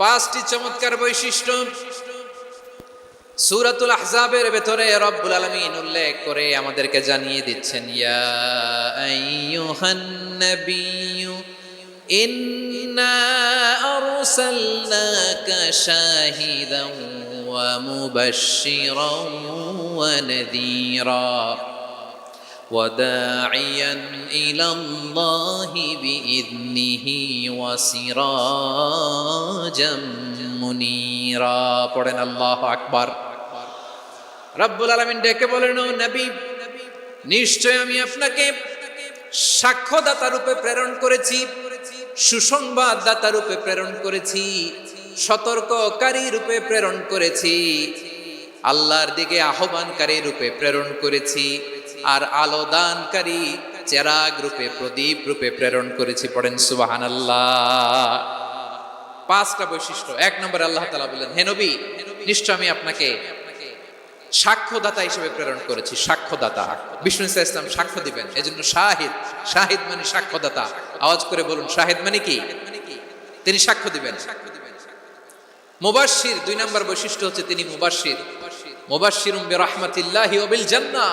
পাঁচটি চমৎকার বৈশিষ্ট্য। সূরাতুল আহজাবের ভেতরে রব্বুল আলামিন উল্লেখ করে আমাদেরকে জানিয়ে দিচ্ছেন, ইয়া আইয়ুহান وداعيا الى الله باذنه وسراجا منيرا পড়েন আল্লাহ আকবার রব্বুল আলামিন ডেকে বলেন ও নবী নিশ্চয় আমি আপনাকে সাক্ষ্যদাতা রূপে প্রেরণ করেছি সুসংবাদদাতা রূপে প্রেরণ করেছি সতর্ককারী রূপে প্রেরণ করেছি আল্লাহর দিকে আহ্বানকারী রূপে প্রেরণ করেছি আর আলো দানকারী চেরাগ রূপে, প্রদীপ রূপে প্রেরণ করেছি, পড়েন সুবাহান আল্লাহ পাঁচটা বৈশিষ্ট্য। এক নম্বর আল্লাহ তালা বললেন, হে নবী, নিশ্চয় আমি আপনাকে সাক্ষ্যদাতা হিসেবে প্রেরণ করেছি, সাক্ষ্যদাতা। বিষ্ণু ইসা ইসলাম সাক্ষ্য দিবেন, এজন্য শাহিদ শাহিদ মানে সাক্ষ্যদাতা। আওয়াজ করে বলুন, শাহিদ মানে কি? তিনি সাক্ষ্য দিবেন। মুবাশশির, দুই নম্বর বৈশিষ্ট্য হচ্ছে তিনি মুবাশশির। মুবাশশিরুম বিরহমাতিল্লাহি ওয়া বিল জান্নাহ।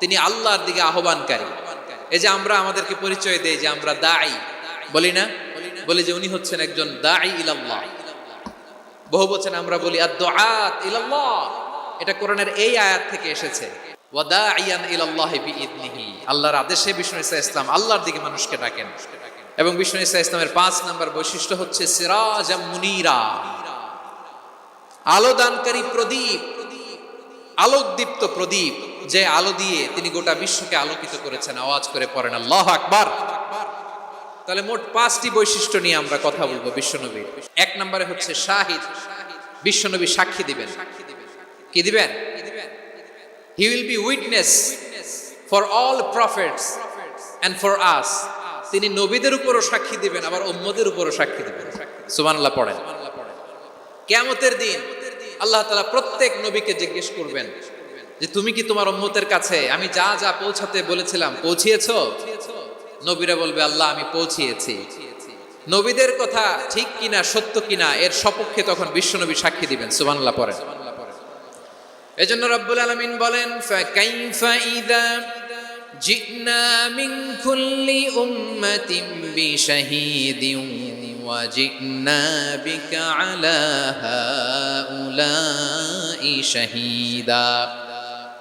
তিনি আল্লাহর দিকে আহ্বানকারী। এই যে আমরা আমাদেরকে পরিচয় দেই যে আমরা দাই বলি না? বলি যে উনি হচ্ছেন একজন দাই ইলাল্লাহ। বহু বচন আমরা বলি আদ ইলাল্লাহ। এটা কোরআনের এই আয়াত থেকে এসেছে। আল্লাহর আদেশে বিষ্ণু ইসা ইসলাম আল্লাহর দিকে মানুষকে ডাকেন। এবং বিষ্ণু ইসা ইসলামের পাঁচ নম্বর বৈশিষ্ট্য হচ্ছে সিরাজ মুনিরা। আলো দানকারী প্রদীপ, আলোকদীপ্ত প্রদীপ। যে আলো দিয়ে তিনি গোটা বিশ্বকে আলোকিত করেছেন। আওয়াজ করে পড়েন, আল্লাহ আকবার। তাহলে মোট পাঁচটি বৈশিষ্ট্য নিয়ে আমরা কথা বলব বিশ্বনবীর। এক নম্বরে হচ্ছে শাহিদ। বিশ্বনবী সাক্ষী দিবেন। কি দিবেন? He will be witness for all prophets and for us তিনি নবীদের উপরও সাক্ষী দিবেন, আবার উম্মদের উপরও সাক্ষী দিবেন। সুবহানাল্লাহ পড়েন। কেয়ামতের দিন আল্লাহ তালা প্রত্যেক নবীকে জিজ্ঞেস করবেন যে তুমি কি তোমার উম্মতের কাছে, আমি যা যা পৌঁছাতে বলেছিলাম, পৌঁছিয়েছ? নবীরা বলবে, আল্লাহ, আমি পৌঁছিয়েছি। নবীদের কথা ঠিক কিনা, সত্য কিনা, এর সপক্ষে তখন বিশ্বনবী সাক্ষী দিবেন, সুবহানাল্লাহ পড়েন। এজন্য রব্বুল আলামিন বলেন জিনা মিন কুল্লি উম্মাতিন বিশাহিদিন ওয়াজিনা বিকা আলা হাউলাই শাহীদা।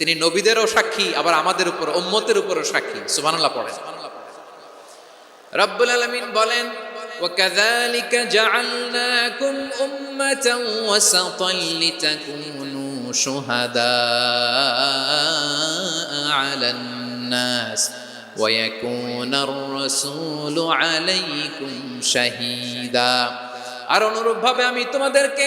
তিনি নবীদেরও সাক্ষী আবার আমাদের উপর উম্মতের উপরও সাক্ষী সুবহানাল্লাহ পড়েন রব্বুল আলামিন বলেন وكذلك جعلناكم أمة وسطا لتكونوا شهداء على الناس ويكون الرسول عليكم شهيدا আর অনুরূপভাবে আমি তোমাদেরকে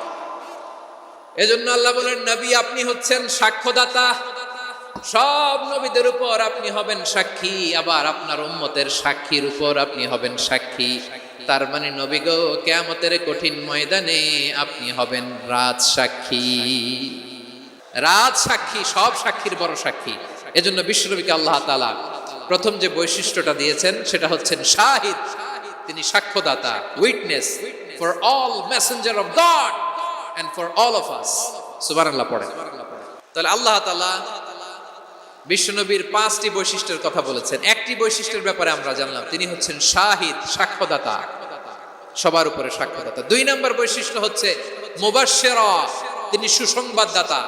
এজন্য আল্লাহ বলেন, নবী, আপনি হচ্ছেন সাক্ষ্যদাতা। সব নবীদের উপর আপনি হবেন সাক্ষী, আবার আপনার উম্মতের সাক্ষীর উপর আপনি হবেন সাক্ষী। তার মানে নবী গো, কেয়ামতের কঠিন ময়দানে আপনি হবেন রাজ সাক্ষী। রাজ সাক্ষী, সব সাক্ষীর বড় সাক্ষী। এজন্য বিশ্বনবীকে আল্লাহ তালা প্রথম যে বৈশিষ্ট্যটা দিয়েছেন, সেটা হচ্ছেন শাহিদ। তিনি সাক্ষ্যদাতা, witness for all messenger of God. And for all of us সুবহানাল্লাহ পড়ে। তাহলে আল্লাহ তাআলা বিশ্বনবীর পাঁচটি বৈশিষ্ট্যের কথা বলেছেন। একটি বৈশিষ্ট্যের ব্যাপারে আমরা জানলাম, তিনি হচ্ছেন শাহিদ, সাক্ষ্যদাতা। সবার উপরে সাক্ষ্যদাতা। দুই নম্বর বৈশিষ্ট্য হচ্ছে মুবাশশিরা, তিনি সুসংবাদদাতা।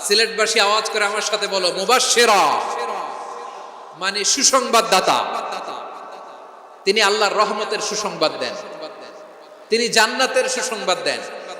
সিলেটবাসী আওয়াজ করে আমার সাথে বলো, মুবাশশিরা মানে সুসংবাদদাতা। তিনি আল্লাহর রহমতের সুসংবাদ দেন। তিনি জান্নাতের সুসংবাদ দেন।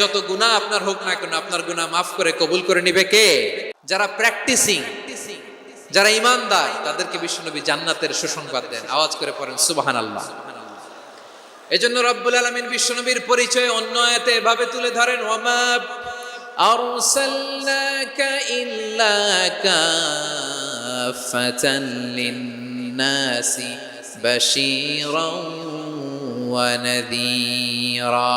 যত গুনাহ আপনার হোক না কেন আপনার গুনাহ মাফ করে কবুল করে নিবে কে যারা প্র্যাকটিসিং যারা ইমানদার তাদেরকে বিশ্বনবী জান্নাতের সুসংবাদ দেন আওয়াজ করে পড়েন সুবাহান আল্লাহ এজন্য রব্বুল আলমিন বিশ্বনবীর পরিচয় অন্য আয়াতে এভাবে তুলে ধরেন ওমা أرسلناك إلا كافة للناس بشيرا ونذيرا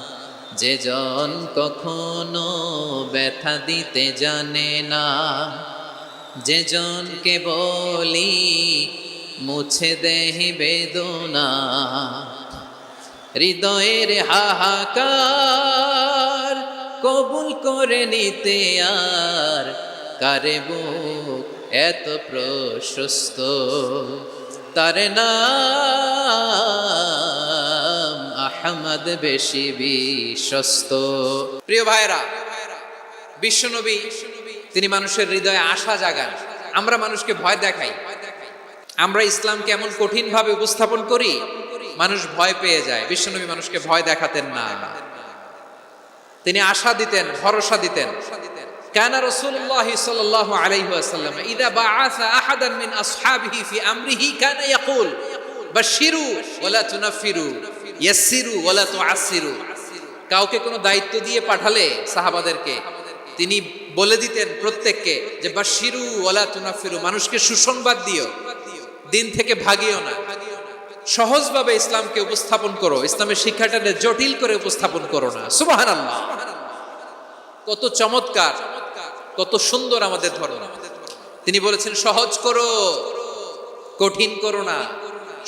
যে জন কখনো ব্যথা দিতে জানে না, যে জনকে বলি মুছে দেহি বেদনা। হৃদয়ের হাহাকার কবুল করে নিতে আর কারে বুক এত প্রশস্ত? তার নাম আহমদ বেশি বিশ্বস্ত। প্রিয় ভাইরা বিশ্বনবী, তিনি মানুষের হৃদয়ে আশা জাগান। আমরা মানুষকে ভয় দেখাই। আমরা ইসলামকে এমন কঠিন ভাবে উপস্থাপন করি, মানুষ ভয় পেয়ে যায়। বিশ্বনবী মানুষকে ভয় দেখাতেন না। তিনি আশা দিতেন, ভরসা দিতেন। কানা রাসূলুল্লাহ সাল্লাল্লাহু আলাইহি ওয়াসাল্লাম, ইদা বাআসা আহাদান মিন আসহাবিহি ফি আমরিহি কানা ইয়াকুল বাশিরু ওয়া লা তুনাফিরু ইয়াসিরু ওয়ালা কাউকে কোনো দায়িত্ব দিয়ে পাঠালে সাহাবাদেরকে, তিনি বলে দিতেন প্রত্যেককে যে বাশিরু ওয়ালা তুনাফিরু, মানুষকে সুসংবাদ দিও, দিন থেকে ভাগিও না। সহজভাবে ইসলামকে উপস্থাপন করো, ইসলামের শিক্ষাটাকে জটিল করে উপস্থাপন করো না। সুবাহান আল্লাহ কত চমৎকার, কত সুন্দর আমাদের ধর্ম। তিনি বলেছেন, সহজ করো, কঠিন করো না।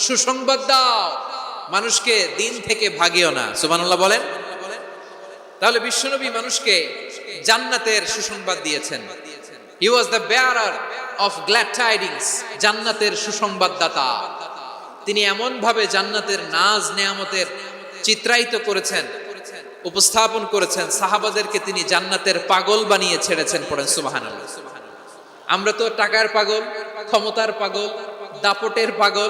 সুসংবাদ দাও। মানুষকে দিন থেকে ভাগিও না। সুবহানাল্লাহ বলেন। তাহলে বিশ্বনবী মানুষকে জান্নাতের সুসংবাদ দিয়েছেন। He was the bearer of glad tidings জান্নাতের সুসংবাদদাতা। তিনি এমন ভাবে জান্নাতের নাজ নেয়ামতের চিত্রায়িত করেছেন, উপস্থাপন করেছেন, সাহাবাদেরকে তিনি জান্নাতের পাগল বানিয়ে ছেড়েছেন পড়েন সুবাহান আমরা তো টাকার পাগল, ক্ষমতার পাগল, দাপটের পাগল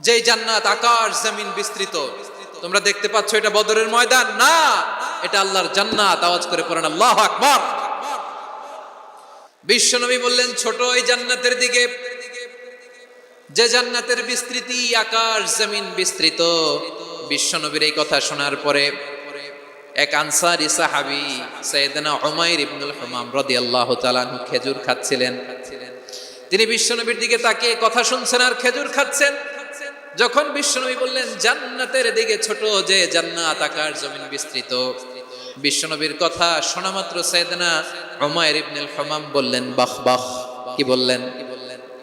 যেই জান্নাত আকাশ, জমিন বিস্তৃত। তোমরা দেখতে পাচ্ছ এটা বদরের ময়দান? না, এটা আল্লাহর জান্নাত। আওয়াজ করে পড়েন, আল্লাহ আকবার! বিশ্বনবী বললেন, ছোট এই জান্নাতের দিকে। যে জান্নাতের বিস্তৃতি আকাশ, জমিন বিস্তৃত। বিশ্বনবীর এই কথা শোনার পরে এক আনসারি সাহাবি সৈয়দনা হুমায়ুর ইবনুল হুমাম রাদিয়াল্লাহু তাআলা খেজুর খাচ্ছিলেন। তিনি বিশ্বনবীর দিকে তাকিয়ে কথা শুনছেন আর খেজুর খাচ্ছেন। যখন বিশ্বনবী বললেন, জান্নাতের দিকে ছোট যে জান্নাত আকাশ জমিন বিস্তৃত। বিশ্বনবীর কথা শোনা মাত্র সৈয়দনা হুমায়ুর ইবনুল হুমাম বললেন, বাহ বাহ। কি বললেন?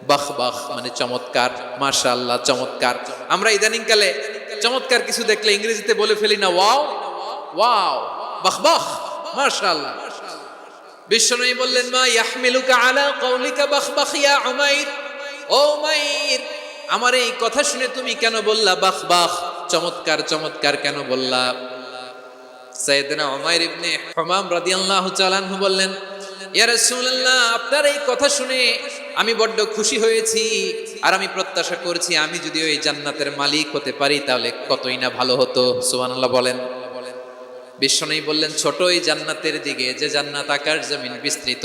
বাহ বাহ। মানে চমৎকার মাশা আল্লাহ চমৎকার। আমরা ইদানিং কালে চমৎকার কিছু দেখলে ইংরেজিতে বলে ফেলি না, ওয়াও ওয়াও, বাহ বাহ। মাশা আল্লাহ বিশ্বনবী বললেন, মা ইয়াহমিলুকা আলা কওলিকা বাহ বাহ ইয়া উমাইর? ও উমাইর আমার এই কথা শুনে তুমি কেন বললা? বাহ বাহ, চমৎকার চমৎকার কেন বললা? সাইয়েদনা উমাইর ইবনে হুমাম রাদিয়াল্লাহু তাআলা আনহু বললেন, ইয়া রাসূলুল্লাহ, আপনার এই কথা শুনে আমি বড্ড খুশি হয়েছি আর আমি প্রত্যাশা করছি আমি যদি ওই জান্নাতের মালিক হতে পারি তাহলে কতই না ভালো হতো। সুবহানাল্লাহ বলেন। বিশ্বনবী বললেন, ছোট এই জান্নাতের দিকে, যে জান্নাত আকার জমিন বিস্তৃত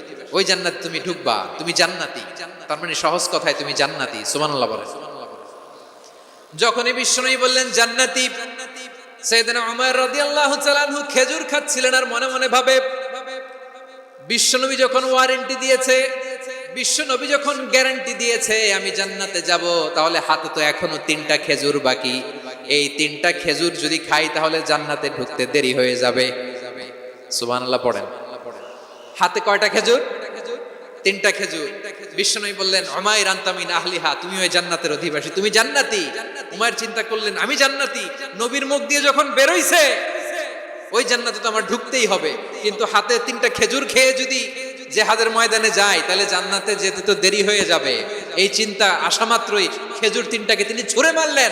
ওই জান্নাত তুমি ঢুকবা, তুমি জান্নাতি। তার মানে সহজ কথায় তুমি জান্নাতি, সুবহানাল্লাহ বলেন যখনই বিষ্ণুই বললেন, জান্নাতি। সৈয়দনা উমর রাদিয়াল্লাহু তাআলা আনহু খেজুর খাচ্ছিলেন আর মনে মনে ভাবে, বিশ্বনবী যখন ওয়ারেন্টি দিয়েছে, বিশ্বনবী যখন গ্যারান্টি দিয়েছে, আমি জান্নাতে যাব, তাহলে হাতে তো এখনও তিনটা খেজুর বাকি। এই তিনটা খেজুর যদি খাই, তাহলে জান্নাতে ঢুকতে দেরি হয়ে যাবে। সুবহানাল্লাহ পড়েন। হাতে কয়টা খেজুর? তিনটা খেজুর। বিশ্বনবী বললেন অমাই রান্তামিন আহলিহা তুমি ওই জান্নাতের অধিবাসী, তুমি জান্নাতি। উমায়ের চিন্তা করলেন, আমি জান্নাতি। নবীর মুখ দিয়ে যখন বেরোইছে, ওই জান্নাতে তো আমার ঢুকতেই হবে। কিন্তু হাতে তিনটা খেজুর খেয়ে যদি জেহাদের ময়দানে যায়, তাহলে জান্নাতে যেতে তো দেরি হয়ে যাবে। এই চিন্তা আসা মাত্রই খেজুর তিনটাকে তিনি ছুঁড়ে মারলেন।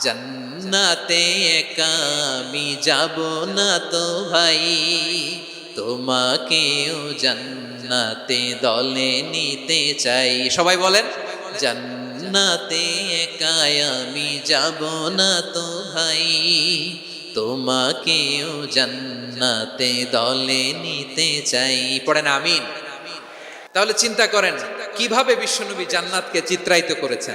জান্নাতে একা আমি যাব না তো ভাই। তোমাকেও জান্নাতে দলে নিতে চাই। সবাই বলেন, জান্নাতে একা আমি যাব না তো ভাই। তোমাকেও জান্নাতে দলে নিতে চাই। পড়েন আমিন। তাহলে চিন্তা করেন, কীভাবে বিশ্বনবী জান্নাতকে চিত্রায়িত করেছেন?